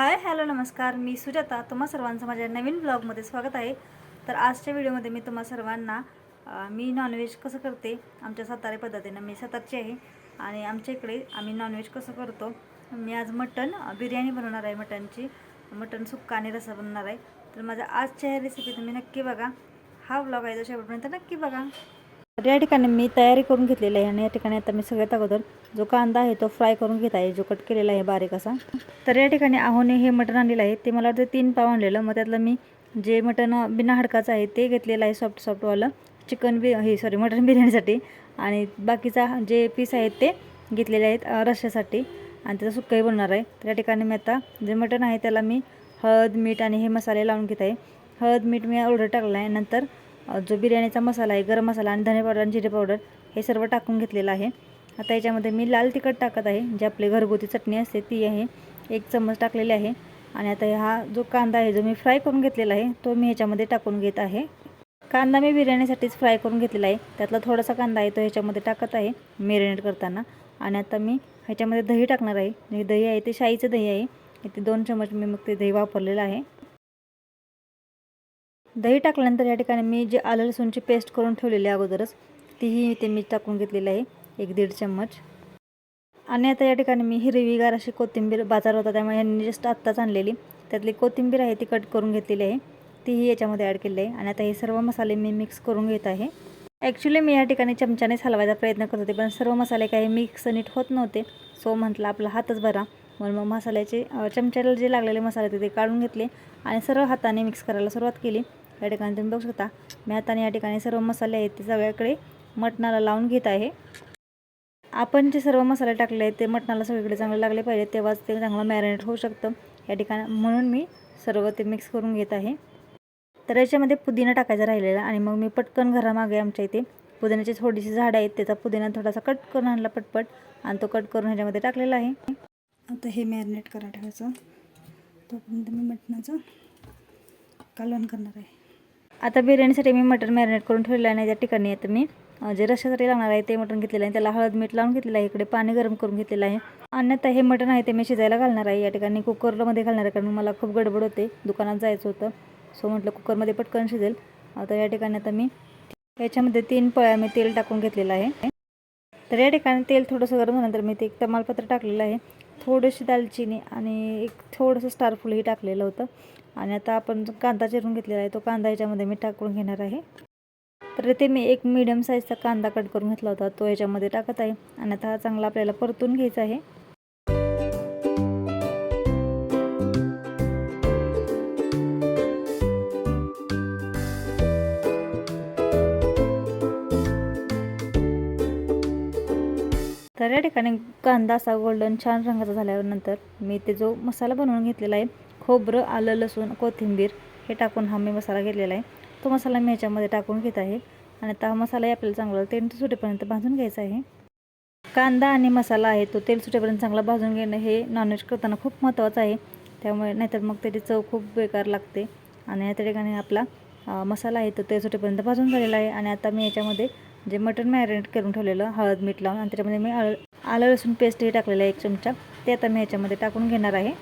Hi hello नमस्कार. मी सुजाता. तुम्हा सर्वांचं माझ्या नवीन ब्लॉगमध्ये स्वागत आहे. तर आजच्या व्हिडिओमध्ये मी तुम्हा सर्वांना मी नॉनव्हेज कसं करते? आमच्या सातारे पद्धतीनं मी सातारची आहे. आणि आमच्या इकडे आम्ही नॉनव्हेज कसं करतो? मी आज मटण बिर्याणी बनवणार आहे मटणची. मटण सुक्का आणि रसा बनवणार आहे. तर माझ्या आजच्या ह्या रेसिपी तुम्ही नक्की बघा. हा ब्लॉग आहे तो शेवटपर्यंत नक्की बघा. तर या ठिकाणी मी तयारी करून घेतलेली आहे आणि या ठिकाणी आता मी सगळ्यात अगोदर जो कांदा आहे तो फ्राय करून घेत आहे जो कट केलेला आहे बारीक असा. तर या ठिकाणी आहोने हे मटण आणलेलं आहे. ते मला वाटतं तीन पाव आणलेलं. मग त्यातलं मी जे मटण बिना हडकाचं आहे ते घेतलेलं आहे सॉफ्ट सॉफ्टवालं चिकन बि हे सॉरी मटण बिर्याणीसाठी. आणि बाकीचा जे पीस आहेत ते घेतलेले आहेत रश्यासाठी आणि त्याचं सुक्कही बनणार आहे. तर या ठिकाणी मी आता जे मटण आहे त्याला मी हळद मीठ आणि हे मसाले लावून घेत आहे. हळद मीठ मी ऑर्डर टाकलं आहे. नंतर जो बिर्याणीचा मसाला आहे गरम मसाला आणि धने पावडर आणि जिरे पावडर हे सर्व टाकून घेतलेलं आहे. आता याच्यामध्ये मी लाल तिखट टाकत आहे जी आपली घरगुती चटणी असते ती आहे. एक चम्मच टाकलेली आहे. आणि आता हा जो कांदा आहे जो मी फ्राय करून घेतलेला आहे तो मी ह्याच्यामध्ये टाकून घेत आहे. कांदा मी बिर्याणीसाठीच फ्राय करून घेतलेला आहे. त्यातला थोडासा कांदा आहे तो ह्याच्यामध्ये टाकत आहे मेरिनेट करताना. आणि आता मी ह्याच्यामध्ये दही टाकणार आहे. हे दही आहे ते शाईचं दही आहे. इथे दोन चमच मी मग ते दही वापरलेलं आहे. दही टाकल्यानंतर या ठिकाणी मी जे आलं लसूणची पेस्ट करून ठेवलेली आहे अगोदरच तीही इथे मी टाकून घेतलेली आहे एक दीड चम्मच. आणि आता या ठिकाणी मी हिरवीगार अशी कोथिंबीर बाजार होता त्यामुळे यांनी जस्ट आत्ताच आणलेली त्यातली कोथिंबीर आहे ती कट करून घेतलेली आहे तीही याच्यामध्ये ॲड केली आहे. आणि आता हे सर्व मसाले मी मिक्स करून घेत आहे. ॲक्च्युली मी या ठिकाणी चमच्यानेच हलवायचा प्रयत्न करत होते पण सर्व मसाले काही मिक्स नीट होत नव्हते सो म्हटलं आपला हातच भरा म्हणून मग मसाल्याचे चमच्याला जे लागलेले मसाले होते ते काढून घेतले आणि सर्व हाताने मिक्स करायला सुरुवात केली. या ठिकाणी तुम्ही बघू शकता मी हाताने या ठिकाणी सर्व मसाले आहेत ते सगळ्याकडे मटणाला लावून घेत आहे. आपण जे सर्व मसाले टाकले आहेत ते मटणाला सगळीकडे चांगले लागले पाहिजे तेव्हाच ते चांगलं मॅरिनेट होऊ शकतं. या ठिकाणी म्हणून मी सर्व ते मिक्स करून घेत आहे. तर याच्यामध्ये पुदिना टाकायचा राहिलेला आणि मग मी पटकन घरामागे आमच्या इथे पुदिन्याची थोडीशी झाडं आहेत त्याचा पुदिना थोडासा कट करून आणला पटपट आणि तो कट करून ह्याच्यामध्ये टाकलेला आहे. आता हे मॅरिनेट करा ठेवायचं. तोपर्यंत मी मटणाचं कालवण करणार आहे. आता बिर्याणीसाठी मी मटण मॅरिनेट करून ठेवलेलं आहे त्या ठिकाणी आता मी जे रशासाठी लागणार आहे ते मटण घेतलेलं आहे त्याला हळद मीठ लावून घेतलेलं आहे इकडे पाणी गरम करून घेतलेलं आहे. आणि आता हे मटण आहे ते मी शिजायला घालणार आहे या ठिकाणी कुकरमध्ये घालणार आहे कारण मला खूप गडबड होते दुकानात जायचं होतं. सो म्हटलं कुकरमध्ये पटकन शिजेल. आता या ठिकाणी आता मी याच्यामध्ये तीन पळ्या मी तेल टाकून घेतलेलं आहे. तर या ठिकाणी तेल थोडंसं गरम झाल्यानंतर मी ते एक तमालपत्र टाकलेलं आहे. थोडीशी दालचिनी आणि एक थोडंसं स्टारफुलही टाकलेलं होतं. आणि आता आपण जो कांदा चिरून घेतलेला आहे तो कांदा याच्यामध्ये मी टाकून घेणार आहे. तर इथे मी एक मीडियम साईजचा कांदा कट करून घेतला होता तो याच्यामध्ये टाकत आहे. आणि आता हा चांगला आपल्याला परतून घ्यायचा आहे. तर या ठिकाणी कांदा असा गोल्डन छान रंगाचा झाल्यानंतर मी ते जो मसाला बनवून घेतलेला आहे खोबरं आलं लसूण कोथिंबीर हे टाकून हा मी मसाला घेतलेला आहे. तो मसाला मी ह्याच्यामध्ये टाकून घेत आहे आणि आता हा मसालाही आपल्याला चांगला तेल सुटेपर्यंत भाजून घ्यायचा आहे. कांदा आणि मसाला आहे तो तेल सुटेपर्यंत चांगला भाजून घेणं हे नॉनव्हेज करताना खूप महत्त्वाचं आहे. त्यामुळे नाहीतर मग त्याची चव खूप बेकार लागते. आणि त्या ठिकाणी आपला मसाला आहे तो तेल सुटेपर्यंत भाजून झालेला आहे आणि आता मी याच्यामध्ये जे मटण मॅरिनेट करून ठेवलेलं हळद मीठ लावून आणि त्याच्यामध्ये मी आलं आलं लसूण पेस्टही टाकलेलं आहे एक चमचा. ते आता मी ह्याच्यामध्ये टाकून घेणार आहे.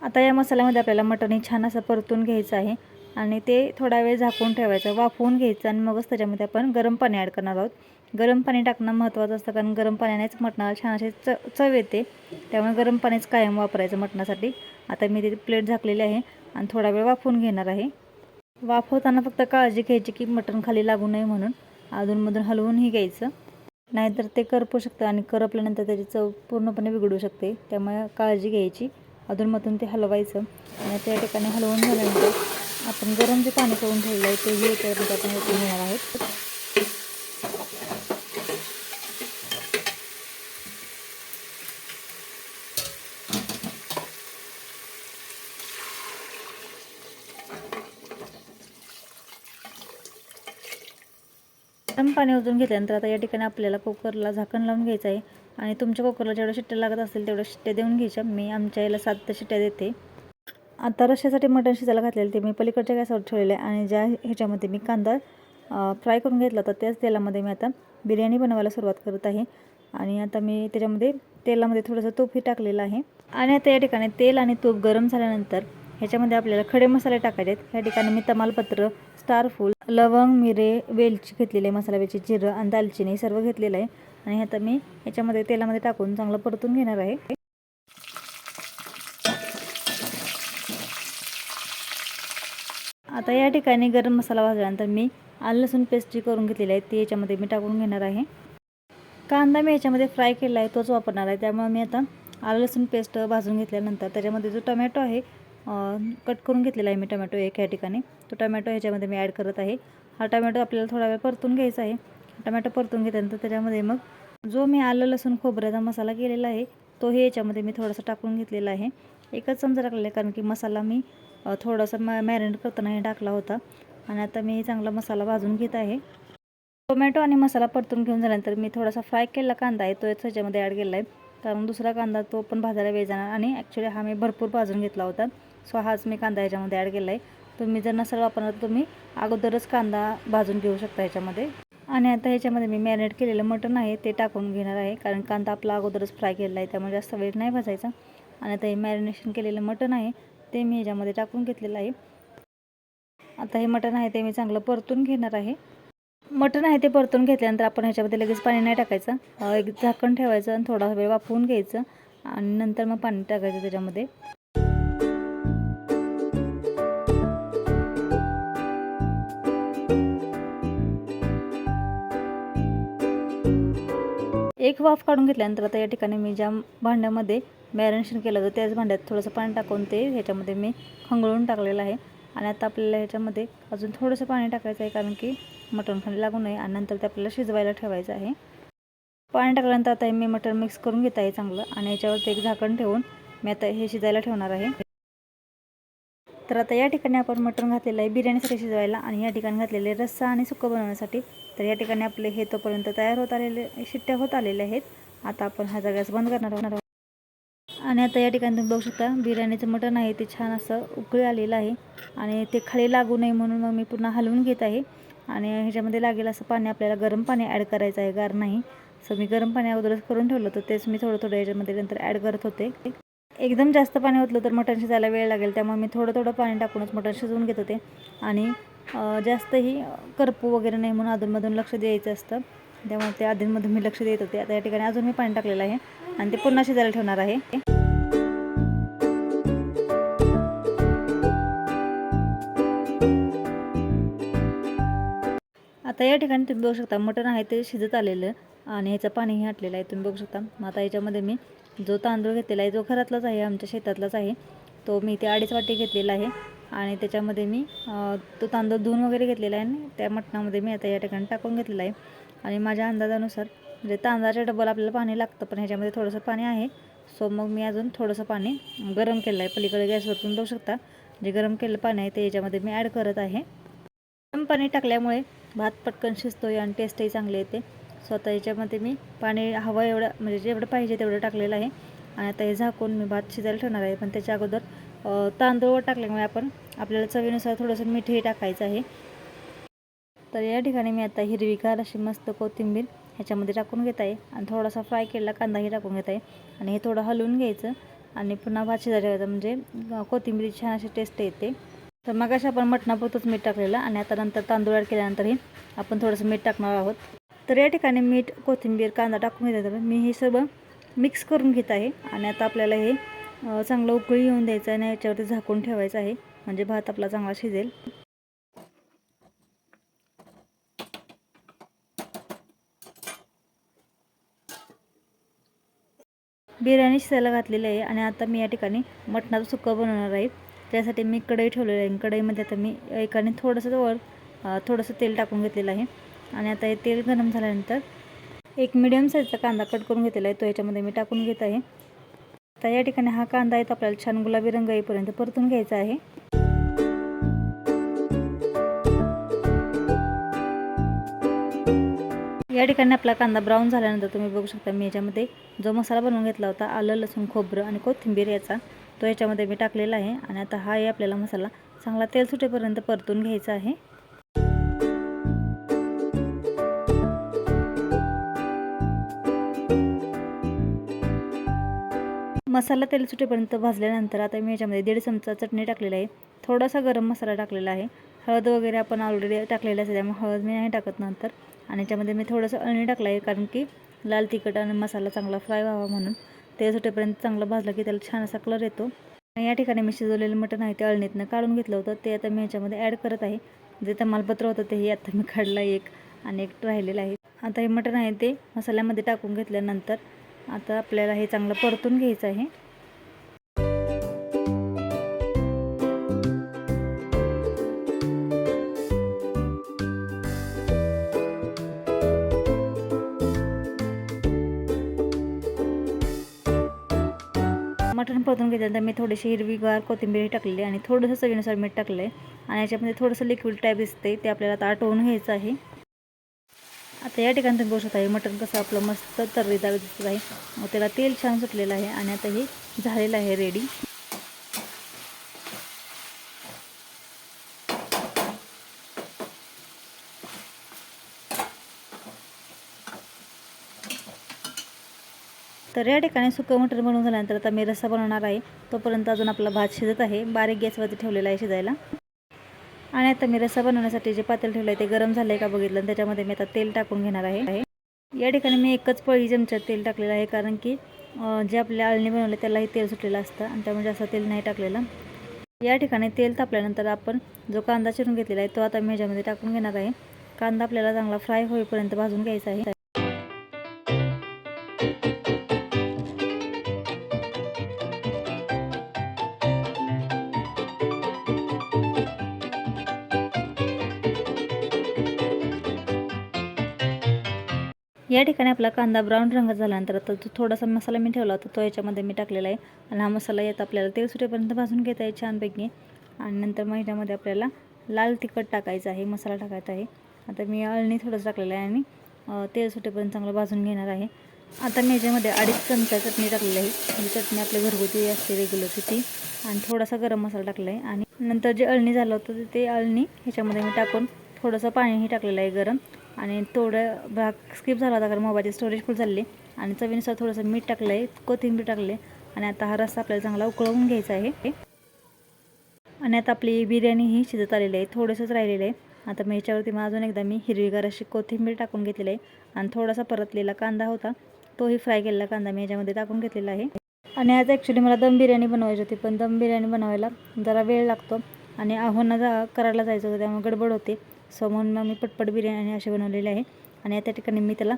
आता या मसाल्यामध्ये आपल्याला मटण हे छान असं परतून घ्यायचं आहे. आणि ते थोडा वेळ झाकून ठेवायचं वाफवून घ्यायचं आणि मगच त्याच्यामध्ये आपण गरम पाणी ॲड करणार आहोत. गरम पाणी टाकणं महत्त्वाचं असतं कारण गरम पाण्यानेच मटणाला छान असे च चव येते. त्यामुळे गरम पाणीच कायम वापरायचं मटणासाठी. आता मी तिथे प्लेट झाकलेली आहे आणि थोडा वेळ वाफवून घेणार आहे. वाफवताना फक्त काळजी घ्यायची की मटण खाली लागू नये म्हणून. अधूनमधून हलवूनही घ्यायचं. नाहीतर ते करपू शकतं आणि करपल्यानंतर त्याची चव पूर्णपणे बिघडू शकते. त्यामुळे काळजी घ्यायची. अधूनमधून ते हलवायचं. आणि त्या ठिकाणी हलवून झाल्यानंतर आपण गरम जे पाणी करून ठेवलं आहे तेही याच्यामध्ये आपण घेणार आहोत. पाणी ओजून घेतल्यानंतर आता या ठिकाणी आपल्याला कुकरला झाकण लावून घ्यायचं आहे. आणि तुमच्या कुकरला जेवढ्या शिट्ट्या लागत असतील तेवढ्या शिट्ट्या देऊन घ्यायच्या. मी आमच्या याला सात शिट्ट्या देते. आता रश्यासाठी मटण शिजायला घातलेलं ते मी पलीकडच्या गॅसवर ठेवलेलं आहे. आणि ज्या ह्याच्यामध्ये मी कांदा फ्राय करून घेतला होता त्याच तेलामध्ये मी आता बिर्याणी बनवायला सुरुवात करत आहे. आणि आता मी त्याच्यामध्ये तेलामध्ये थोडंसं तूपही टाकलेलं आहे. आणि आता या ठिकाणी तेल आणि तूप गरम झाल्यानंतर ह्याच्यामध्ये आपल्याला खडे मसाले टाकायचे आहेत. ह्या ठिकाणी मी तमालपत्र स्टारफूल लवंग मिरे वेलची घेतलेली आहे मसाला वेलची जिरं आणि दालचिनी सर्व घेतलेलं आहे. आणि आता मी ह्याच्यामध्ये तेलामध्ये टाकून चांगलं परतून घेणार आहे. आता या ठिकाणी गरम मसाला भाजल्यानंतर मी आलं लसूण पेस्ट जी करून घेतलेली आहे ती याच्यामध्ये मी टाकून घेणार आहे. कांदा मी याच्यामध्ये फ्राय केला आहे तोच वापरणार आहे. त्यामुळे मी आता आलं लसूण पेस्ट भाजून घेतल्यानंतर त्याच्यामध्ये जो टोमॅटो आहे कट करून घेतलेला आहे मी टमॅटो एक या ठिकाणी. तो टमॅटो ह्याच्यामध्ये मी ॲड करत आहे. हा टमॅटो आपल्याला थोडा वेळ परतून घ्यायचा आहे. टमॅटो परतून घेतल्यानंतर त्याच्यामध्ये मग जो मी आलं लसूण खोबऱ्याचा मसाला केलेला आहे तोही याच्यामध्ये मी थोडासा टाकून घेतलेला आहे. एकच चमचा टाकलेला आहे कारण की मसाला मी थोडासा मॅ मॅरिनेट करतानाही टाकला होता. आणि आता मी चांगला मसाला भाजून घेत आहे. टोमॅटो आणि मसाला परतून घेऊन झाल्यानंतर मी थोडासा फ्राय केलेला कांदा आहे तो ह्याच्यामध्ये ॲड केला आहे. कारण दुसरा कांदा तो पण भाजायला वेळ जाणार आणि ॲक्च्युली हा मी भरपूर भाजून घेतला होता. सो हाच मी कांदा ह्याच्यामध्ये ॲड केला आहे तुम्ही जर नसेल वापरणार तर तुम्ही अगोदरच कांदा भाजून घेऊ शकता ह्याच्यामध्ये आणि आता ह्याच्यामध्ये मी मॅरिनेट केलेलं मटण आहे ते टाकून घेणार आहे. कारण कांदा आपला अगोदरच फ्राय केलेला आहे त्यामुळे जास्त वेळ नाही भाजायचा. आणि आता हे मॅरिनेशन केलेलं मटण आहे ते मी ह्याच्यामध्ये टाकून घेतलेलं आहे. आता हे मटण आहे ते मी चांगलं परतून घेणार आहे. मटण आहे ते परतून घेतल्यानंतर आपण ह्याच्यामध्ये लगेच पाणी नाही टाकायचं. एक झाकण ठेवायचं आणि थोडा वेळ वाफवून घ्यायचं. आणि नंतर मग पाणी टाकायचं त्याच्यामध्ये. एक वाफ काढून घेतल्यानंतर आता या ठिकाणी मी ज्या भांड्यामध्ये मॅरिनेशन केलं होतं त्याच भांड्यात थोडंसं पाणी टाकून ते ह्याच्यामध्ये मी खंगळून टाकलेलं आहे. आणि आता आपल्याला ह्याच्यामध्ये अजून थोडंसं पाणी टाकायचं आहे कारण की मटण खाली लागू नये आणि नंतर ते आपल्याला शिजवायला ठेवायचं आहे. पाणी टाकल्यानंतर आता हे मी मटण मिक्स करून घेत आहे चांगलं आणि याच्यावरती एक झाकण ठेवून मी आता हे शिजायला ठेवणार आहे. तर आता या ठिकाणी आपण मटण घातलेलं आहे बिर्याणीसाठी शिजवायला आणि या ठिकाणी घातलेले रस्सा आणि सुक्कं बनवण्यासाठी. तर या ठिकाणी आपले हे तोपर्यंत तयार होत आलेले शिट्ट्या होत आलेल्या आहेत. आता आपण हा गॅस बंद करणार आहोत. आणि आता या ठिकाणी तुम्ही बघू शकता बिर्याणीचं मटण आहे ते छान असं उकळी आलेलं आहे. आणि ते खाली लागू नये म्हणून मग मी पुन्हा हलवून घेत आहे. आणि ह्याच्यामध्ये लागेल असं पाणी आपल्याला गरम पाणी ॲड करायचं आहे गार नाही. सो मी गरम पाणी अगोदरच करून ठेवलं होतं तेच मी थोडं थोडं याच्यामध्ये नंतर ॲड करत होते. एकदम जास्त पाणी ओतलं तर मटण शिजायला वेळ लागेल त्यामुळे मी थोडं थोडं पाणी टाकूनच मटण शिजवून घेत होते. आणि जास्तही करपू वगैरे नाही म्हणून अधूनमधून लक्ष द्यायचं असतं. त्यामुळे ते अधूनमधून मी लक्ष देत होते. आता या ठिकाणी अजून मी पाणी टाकलेलं आहे आणि ते पुन्हा शिजायला ठेवणार आहे. आता या ठिकाणी तुम्ही बघू शकता मटण आहे ते शिजत आलेलं आणि ह्याचं पाणीही हटलेलं आहे. तुम्ही बघू शकता. मग आता याच्यामध्ये मी जो तांदूळ घेतलेला आहे जो घरातलाच आहे आमच्या शेतातलाच आहे तो मी ते अडीच वाटी घेतलेला आहे. आणि त्याच्यामध्ये मी तो तांदूळ धुवून वगैरे घेतलेला आहे आणि त्या मटणामध्ये मी आता या ठिकाणी टाकून घेतलेला आहे. आणि माझ्या अंदाजानुसार म्हणजे तांदळाच्या डबल आपल्याला पाणी लागतं पण ह्याच्यामध्ये थोडंसं पाणी आहे. सो मग मी अजून थोडंसं पाणी गरम केलं आहे. पलीकडे गॅसवर तुम्ही बघू शकता जे गरम केलेलं पाणी आहे ते याच्यामध्ये मी ॲड करत आहे. गरम पाणी टाकल्यामुळे भात पटकन शिजतोय आणि टेस्टही चांगली येते. स्वतः याच्यामध्ये मी पाणी हवं एवढं म्हणजे जेवढं पाहिजे तेवढं टाकलेलं आहे. आणि आता हे झाकून मी भात शिजायला ठेवणार आहे पण त्याच्या अगोदर तांदूळ टाकल्यामुळे आपण आपल्याला चवीनुसार थोडंसं मीठही टाकायचं आहे. तर या ठिकाणी मी आता हिरवीगार अशी मस्त कोथिंबीर ह्याच्यामध्ये टाकून घेत आहे आणि थोडासा फ्राय केलेला कांदाही टाकून घेत आहे. आणि हे थोडं हलवून घ्यायचं आणि पुन्हा भाजी झाल्यावर म्हणजे कोथिंबीरी कोथिंबीरची छान अशी टेस्ट येते. तर मग अशा आपण मटणापुरतंच मीठ टाकलेलं आणि आता नंतर तांदूळ ॲड केल्यानंतरही आपण थोडंसं मीठ टाकणार आहोत. तर या ठिकाणी मीठ कोथिंबीर कांदा टाकून घेत आहे मी हे सर्व मिक्स करून घेत आहे. आणि आता आपल्याला हे चांगलं उकळी येऊन द्यायचं आणि याच्यावरती झाकून ठेवायचं आहे. म्हणजे भात आपला चांगला शिजेल. बिर्याणी शिजायला घातलेली आहे आणि आता मी या ठिकाणी मटणाचं सुक्कं बनवणार आहे. त्यासाठी मी कढई ठेवलेली आहे. कढईमध्ये आता मी एकाने थोडंसं वर थोडंसं तेल टाकून घेतलेलं आहे. आणि आता हे तेल गरम झाल्यानंतर एक मिडियम साईजचा कांदा कट करून घेतलेला आहे. तो याच्यामध्ये मी टाकून घेत आहे. तर या ठिकाणी हा कांदा आहे तो आपल्याला छान गुलाबी रंग येईपर्यंत परतून घ्यायचा आहे. या ठिकाणी आपला कांदा ब्राऊन झाल्यानंतर तुम्ही बघू शकता मी याच्यामध्ये जो मसाला बनवून घेतला होता आलं लसूण खोबरं आणि कोथिंबीर याचा तो याच्यामध्ये मी टाकलेला आहे. आणि आता हा आपल्याला मसाला चांगला तेल सुटेपर्यंत परतून घ्यायचा आहे. मसाला तेल सुटेपर्यंत भाजल्यानंतर आता मी याच्यामध्ये दीड चमचा चटणी टाकलेला आहे. थोडासा गरम मसाला टाकलेला आहे. हळद वगैरे आपण ऑलरेडी टाकलेलं असते त्यामुळे हळद मी नाही टाकत नंतर. आणि याच्यामध्ये मी थोडंसं अळणी टाकलं आहे कारण की लाल तिखट आणि मसाला चांगला फ्राय व्हावा म्हणून. तेल सुटेपर्यंत चांगलं भाजलं की त्याला छान असा कलर येतो. आणि या ठिकाणी मी शिजवलेलं मटण आहे ते अळणीतनं काढून घेतलं होतं. ते आता मी ह्याच्यामध्ये ॲड करत आहे. जे तमालपत्र होतं तेही आता मी काढलं एक आणि एक राहिलेलं आहे. आता हे मटण आहे ते मसाल्यामध्ये टाकून घेतल्यानंतर आता आपल्याला हे चांगलं परतून घ्यायचं आहे. मटण परतून घेतल्यानंतर मी थोडीशी हिरवीगार कोथिंबीर टाकलेली आणि थोडंसं चवीनुसार मीठ टाकलं आहे आणि याच्यामध्ये थोडंसं लिक्विड टाईप दिसते ते आपल्याला आता आटवून घ्यायचं आहे. आता या ठिकाणी तुम्ही बघू शकता हे मटण कसं आपलं मस्त तर्रीदार दिसत आहे. त्याला तेल छान सुटलेलं आहे आणि आता हे झालेलं आहे रेडी तर या ठिकाणी सुकं मटण बनवून झाल्यानंतर आता मी रस्सा बनवणार आहे. तोपर्यंत अजून आपला भात शिजत आहे. बारीक गॅसवरती ठेवलेला आहे शिजायला. आणि आता मी रस्सा बनवण्यासाठी जे पातेल ठेवलं आहे ते गरम झालं आहे का बघितलं. आणि त्याच्यामध्ये मी आता तेल टाकून घेणार आहे. या ठिकाणी मी एकच पळी चमच्यात तेल टाकलेलं आहे कारण की जे आपल्या आळणी बनवले त्यालाही तेल सुटलेलं असतं आणि त्यामुळे जास्त तेल नाही टाकलेलं. या ठिकाणी तेल तापल्यानंतर आपण जो कांदा चिरून घेतलेला आहे तो आता मी ह्याच्यामध्ये टाकून घेणार आहे. कांदा आपल्याला चांगला फ्राय होईपर्यंत भाजून घ्यायचा आहे. या ठिकाणी आपला कांदा ब्राऊन रंग झाल्यानंतर आता तो थोडासा मसाला मी ठेवला होता तो याच्यामध्ये मी टाकलेला आहे. आणि हा मसाला येत आपल्याला तेल सुटेपर्यंत भाजून घेता आहे छानपैकी. आणि नंतर महिन्यामध्ये आपल्याला लाल तिखट टाकायचं आहे मसाला टाकायचा आहे. आता मी अळणी थोडंसं टाकलेलं आहे आणि तेल सुटेपर्यंत चांगलं भाजून घेणार आहे. आता मी याच्यामध्ये अडीच चमचा चटणी टाकलेली आहे. ही चटणी आपल्या घरगुती असते रेग्युलरची ती आणि थोडासा गरम मसाला टाकला आहे. आणि नंतर जे अळणी झालं होतं ते अळणी ह्याच्यामध्ये मी टाकून थोडंसं पाणीही टाकलेलं आहे गरम. आणि थोडं भाग स्किप झाला होता कारण मोबाईलची स्टोरेज फुल झाली. आणि चवीनुसार थोडंसं मीठ टाकलं आहे कोथिंबीर टाकले. आणि आता हा रस्सा आपल्याला चांगला उकळवून घ्यायचा आहे. आणि आता आपली बिर्याणी ही शिजत आलेली आहे थोडंसंच राहिलेलं आहे. आता मी ह्याच्यावरती मग अजून एकदा मी हिरवीगार अशी कोथिंबीर टाकून घेतलेली आहे. आणि थोडासा परतलेला कांदा होता तोही फ्राय केलेला कांदा मी याच्यामध्ये टाकून घेतलेला आहे. आणि आज ॲक्च्युली मला दम बिर्याणी बनवायची होती पण दम बिर्याणी बनवायला जरा वेळ लागतो. आणि आव्हाना जा करायला जायचं होतं त्यामुळे गडबड होते. सो म्हणून मग मी पटपट बिर्याणी अशी बनवलेली आहे. आणि त्या ठिकाणी मी त्याला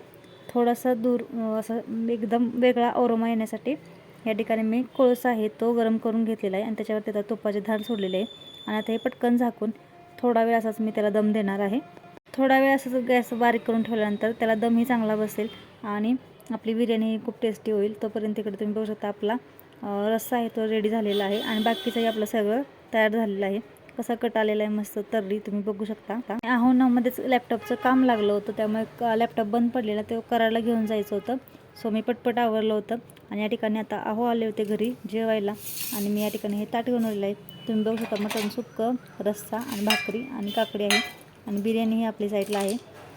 थोडासा दूर असं एकदम वेगळा ओरोमा येण्यासाठी या ठिकाणी मी कोळसा आहे तो गरम करून घेतलेला आहे. आणि त्याच्यावर त्याचा तुपाचे धार सोडलेले आहे. आणि आता हे पटकन झाकून थोडा वेळ असाच मी त्याला दम देणार आहे. थोडा वेळ असंच गॅस बारीक करून ठेवल्यानंतर त्याला दमही चांगला बसेल आणि आपली बिर्याणी खूप टेस्टी होईल. तोपर्यंत इकडे तुम्ही बघू शकता आपला रस्सा आहे तो रेडी झालेला आहे. आणि बाकीचंही आपलं सगळं तयार झालेलं आहे. कसा कट आलेला आहे मस्त तर्री तुम्ही बघू शकता आव्हानामध्येच लॅपटॉपचं काम लागलं होतं त्यामुळे लॅपटॉप बंद पडलेला ते करायला घेऊन जायचं होतं. सो मी पटपट आवरलं होतं आणि या ठिकाणी आता आहो आले होते घरी जेवायला आणि मी या ठिकाणी हे ताट बनवलेलं आहे. तुम्ही बघू शकता मटण सुक्कं रस्सा आणि भाकरी आणि काकडी आहे आणि बिर्याणी ही आपली साईडला आहे.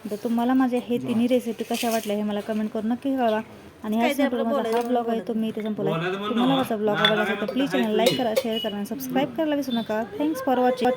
तर तुम्हाला माझ्या हे तिन्ही रेसिपी कशा वाटल्या हे मला कमेंट करून नक्की कळवा. आणि ह्या संपूर्ण हा ब्लॉग आहे तो मी इथे संपला तुम्हाला माझा ब्लॉग आवडला असेल तर प्लीज चॅनल लाईक करा शेअर करा आणि सबस्क्राईब करायला विसरू नका. Thanks for watching